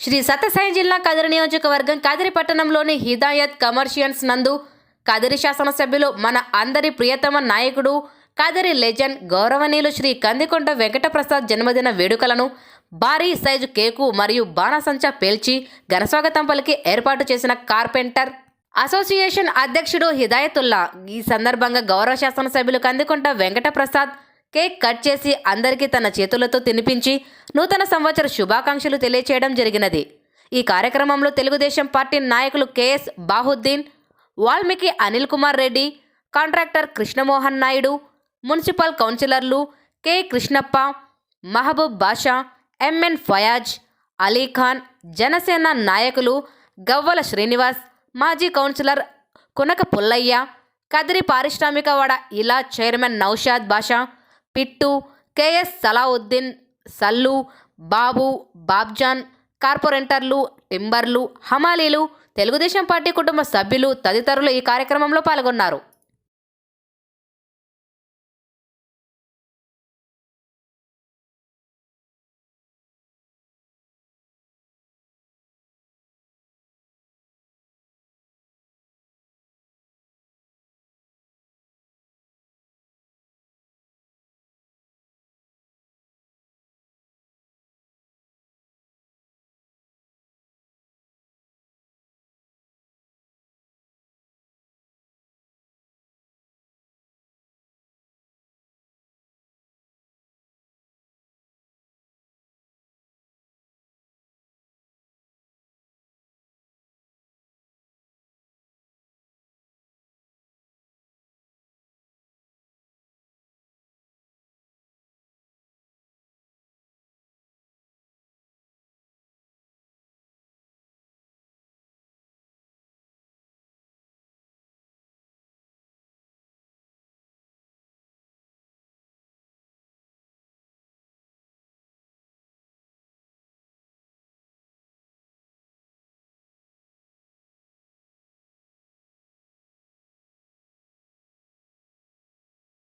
శ్రీ సత్యసాయి జిల్లా కదిరి నియోజకవర్గం కదిరి పట్టణంలోని హిదాయత్ కమర్షియన్స్ నందు కదిరి శాసనసభ్యులు మన అందరి ప్రియతమ నాయకుడు కదిరి లెజెండ్ గౌరవనీయులు శ్రీ కందికొండ వెంకటప్రసాద్ జన్మదిన వేడుకలను భారీ సైజు కేకు మరియు బాణసంచ పేల్చి ఘనస్వాగతం పలికి ఏర్పాటు చేసిన కార్పెంటర్. అసోసియేషన్ అధ్యక్షుడు హిదాయతుల్లా. ఈ సందర్భంగా గౌరవ శాసనసభ్యులు కందికొండ వెంకటప్రసాద్ కేక్ కట్ చేసి అందరికీ తన చేతులతో తినిపించి నూతన సంవత్సర శుభాకాంక్షలు తెలియచేయడం జరిగినది. ఈ కార్యక్రమంలో తెలుగుదేశం పార్టీ నాయకులు KS Bahuddin Valmiki Anil Kumar Reddy contractor Krishnamohan Naidu municipal కౌన్సిలర్లు కె కృష్ణప్ప మహబూబ్ బాషా ఎంఎన్ ఫయాజ్ అలీఖాన్ జనసేన నాయకులు గవ్వల శ్రీనివాస్ మాజీ కౌన్సిలర్ కునక పుల్లయ్య కదిరి పారిశ్రామికవాడ ఇలా చైర్మన్ నౌషాద్ బాషా పిట్టు కేఎస్ సలావుద్దీన్ సల్లు బాబు బాబ్జాన్ కార్పొరేటర్లు టింబర్లు హమాలీలు తెలుగుదేశం పార్టీ కుటుంబ సభ్యులు తదితరులు ఈ కార్యక్రమంలో పాల్గొన్నారు.